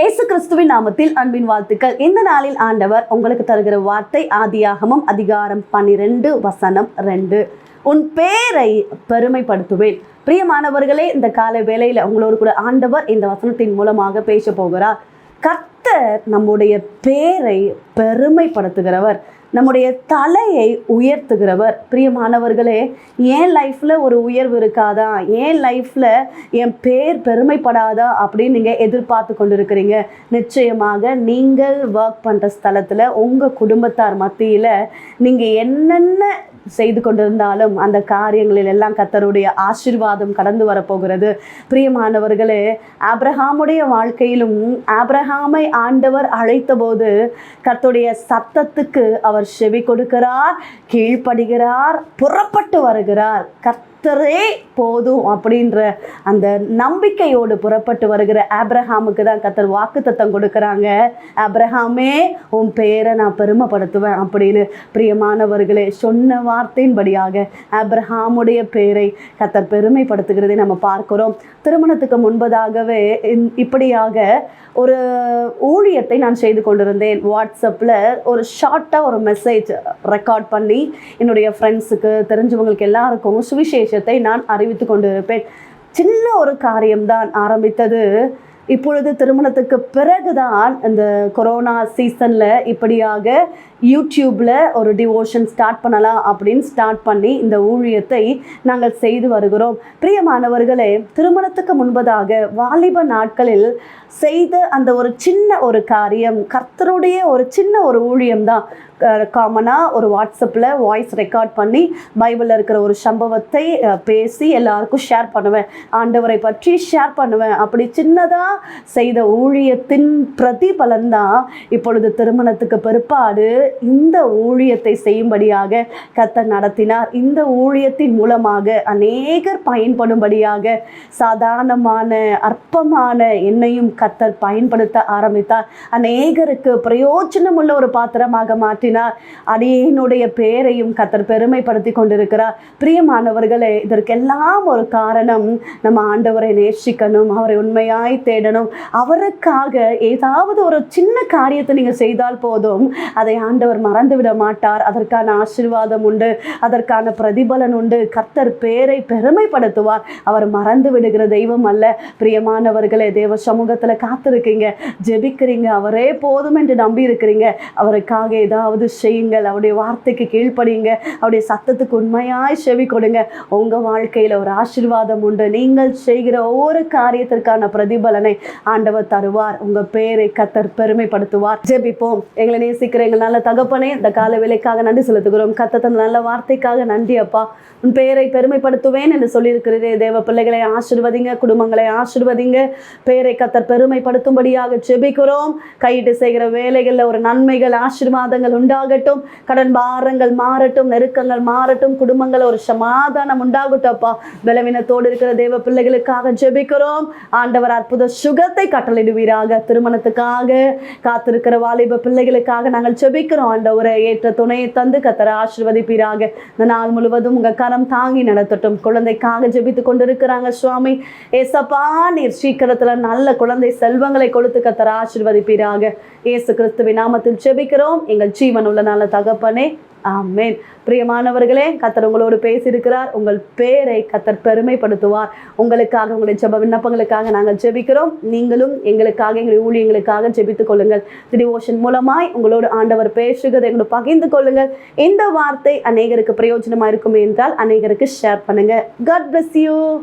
இயேசு கிறிஸ்துவின் நாமத்தில் அன்பின் வாழ்த்துக்கள். இந்த நாளில் ஆண்டவர் உங்களுக்கு தருகிற வார்த்தை ஆதியாகமம் அதிகாரம் பன்னிரெண்டு வசனம் ரெண்டு. உன் பேரை பெருமைப்படுத்துவேன். பிரியமானவர்களே இந்த கால வேளையில் உங்களோடு கூட ஆண்டவர் இந்த வசனத்தின் மூலமாக பேச போகிறார். கர்த்தர் நம்முடைய பேரை பெருமைப்படுத்துகிறவர். நம்முடைய தலையை உயர்த்துகிறவர். பிரியமானவர்களே ஏன் லைஃப்பில் ஒரு உயர்வு இருக்காதா? ஏன் லைஃப்பில் என் பேர் பெருமைப்படாதா? அப்படின்னு நீங்கள் எதிர்பார்த்து கொண்டு இருக்கிறீங்க நிச்சயமாக நீங்கள் ஒர்க் பண்ணுற ஸ்தலத்தில் உங்கள் குடும்பத்தார் மத்தியில் நீங்கள் என்னென்ன செய்து கொண்டிருந்தாலும் அந்த காரியங்களில் எல்லாம் கத்தருடைய ஆசீர்வாதம் கடந்து வரப்போகிறது. பிரியமானவர்களே ஆப்ரஹாமுடைய வாழ்க்கையிலும் ஆப்ரஹாமை ஆண்டவர் அழைத்தபோது கர்த்தருடைய சத்தத்துக்கு அவர் செவி கொடுக்கிறார் கீழ்ப்படுகிறார் புறப்பட்டு வருகிறார். கர்த்தரே போதும் அப்படின்ற அந்த நம்பிக்கையோடு புறப்பட்டு வருகிற ஆப்ரஹாமுக்கு தான் கத்தர் வாக்கு தத்தம் கொடுக்குறாங்க. ஆப்ரஹாமே உன் பேரை நான் பெருமைப்படுத்துவேன் அப்படின்னு பிரியமானவர்களே சொன்ன வார்த்தையின்படியாக ஆப்ரஹாமுடைய பேரை கத்தர் பெருமைப்படுத்துகிறதை நம்ம பார்க்குறோம். திருமணத்துக்கு முன்பதாகவே இப்படியாக ஒரு ஊழியத்தை நான் செய்து கொண்டிருந்தேன். வாட்ஸ்அப்பில் ஒரு ஷார்ட்டாக ஒரு மெசேஜ் ரெக்கார்ட் பண்ணி என்னுடைய ஃப்ரெண்ட்ஸுக்கு தெரிஞ்சவங்களுக்கு எல்லாருக்கும் சுவிசேஷத்தை நான் அறிவித்து கொண்டிருப்பேன். சின்ன ஒரு காரியம்தான் ஆரம்பித்தது. இப்பொழுது திருமணத்துக்கு பிறகுதான் இந்த கொரோனா சீசனில் இப்படியாக யூடியூப்பில் ஒரு டிவோஷன் ஸ்டார்ட் பண்ணலாம் அப்படின்னு ஸ்டார்ட் பண்ணி இந்த ஊழியத்தை நாங்கள் செய்து வருகிறோம். பிரியமானவர்களே திருமணத்துக்கு முன்பதாக வாலிப நாட்களில் செய்த அந்த ஒரு சின்ன ஒரு காரியம் கர்த்தருடைய ஒரு சின்ன ஒரு ஊழியம் தான் காமனாக ஒரு வாட்ஸ்அப்பில் வாய்ஸ் ரெக்கார்ட் பண்ணி பைபிளில் இருக்கிற ஒரு சம்பவத்தை பேசி எல்லாருக்கும் ஷேர் பண்ணுவேன். ஆண்டவரை பற்றி ஷேர் பண்ணுவேன். அப்படி சின்னதாக செய்த ஊழியத்தின் பிரதிபலன் தான் இப்பொழுது திருமணத்துக்கு பிற்பாடு இந்த ஊழியத்தை செய்யும்படியாக கத்தர் நடத்தினார். இந்த ஊழியத்தின் மூலமாக அநேகர் பயன்படும்படியாக சாதாரணமான அற்பமான என்னையும் கத்தர் பயன்படுத்த ஆரம்பித்தார். அநேகருக்கு பிரயோஜனம் உள்ள ஒரு பாத்திரமாக மாற்றி மாற்றினார் அடியேனுடைய பேரையும் கத்தர் பெருமைப்படுத்தி கொண்டிருக்கிறார். பிரியமானவர்களே இதற்கெல்லாம் ஒரு காரணம் நம்ம ஆண்டவரை நேசிக்கணும் அவரை உண்மையாய் தேடணும். அவருக்காக ஏதாவது ஒரு சின்ன காரியத்தை நீங்கள் செய்தால் போதும். அதை ஆண்டவர் மறந்து விட மாட்டார். அதற்கான ஆசீர்வாதம் உண்டு. அதற்கான பிரதிபலன் உண்டு. கர்த்தர் பேரை பெருமைப்படுத்துவார். அவர் மறந்து விடுகிற தெய்வம் அல்ல. பிரியமானவர்களே தேவ சமூகத்தில் காத்திருக்கீங்க. ஜெபிக்கிறீங்க. அவரே போதும் என்று நம்பி இருக்கிறீங்க அவருக்காக ஏதாவது செய்யுங்கள் அவருடைய வார்த்தைக்கு கீழ்ப்படியுங்க அவருடைய சத்தத்துக்கு உண்மையாய் செவி கொடுங்க உங்கள் வாழ்க்கையில் ஒரு ஆசீர்வாதம் உண்டு. நீங்கள் செய்கிற ஒவ்வொரு காரியத்திற்கான பிரதிபலனை ஆண்டவர் தருவார். உங்கள் பேரை கத்தர் பெருமைப்படுத்துவார். ஜெபிப்போம். எங்களை நேசிக்கிற எங்கள் நல்ல தகப்பனே இந்த கால வேலைக்காக நன்றி செலுத்துகிறோம். கத்தத்தை நல்ல வார்த்தைக்காக நன்றி அப்பா. உன் பேரை பெருமைப்படுத்துவேன் என்று சொல்லியிருக்கிறதே தேவ பிள்ளைகளை ஆசிர்வதிங்க குடும்பங்களை ஆசிர்வதிங்க. பேரை கத்தர் பெருமைப்படுத்தும்படியாக ஜெபிக்கிறோம். கையிட்டு செய்கிற வேலைகளில் ஒரு நன்மைகள் ஆசீர்வாதங்கள் உண்டாகட்டும். கடன் பாரங்கள் மாறட்டும் நெருக்கங்கள் மாறட்டும். குடும்பங்கள் ஒரு சமாதானம் உண்டாகட்டும் அப்பா. பலவீனத்தோடு இருக்கிற தேவ பிள்ளைகளுக்காக ஜெபிக்கிறோம். ஆண்டவர் அற்புத சுகத்தை கட்டளிடுவீராக திருமணத்துக்காக காத்திருக்கிற வாலிப பிள்ளைகளுக்காக நாங்கள் ஜெபிக்கிறோம். ஆண்டவரை ஏற்ற துணையை தந்து கத்தரை ஆசிர்வதிப்பீராக. இந்த நாள் முழுவதும் உங்க கரம் தாங்கி நடத்தட்டும். குழந்தைக்காக ஜெபித்து கொண்டிருக்கிறாங்க சுவாமி. ஏசப்பா நீர் சீக்கிரத்துல நல்ல குழந்தை செல்வங்களை கொடுத்து கத்தரை ஆசிர்வதிப்பீராக. இயேசு கிறிஸ்துவின் நாமத்தில் ஜெபிக்கிறோம். எங்கள் ஜீ உள்ள நல்ல தகப்பனே. ஆமேன். பிரியமானவர்களே கத்தர் உங்களோடு பேசியிருக்கிறார். உங்கள் பேரை கத்தர் பெருமைப்படுத்துவார். உங்களுக்காக உங்களுடைய ஜெப விண்ணப்பங்களுக்காக நாங்கள் ஜெபிக்கிறோம். நீங்களும் எங்களுக்காக எங்களுடைய ஊழியங்களுக்காக ஜெபித்துக் கொள்ளுங்கள். டிவோஷன் மூலமாய் உங்களோடு ஆண்டவர் பேசுகிறதை எங்களோட பகிர்ந்து கொள்ளுங்கள். இந்த வார்த்தை அநேகருக்கு பிரயோஜனமாக இருக்கும் என்றால் அநேகருக்கு ஷேர் பண்ணுங்க. God bless you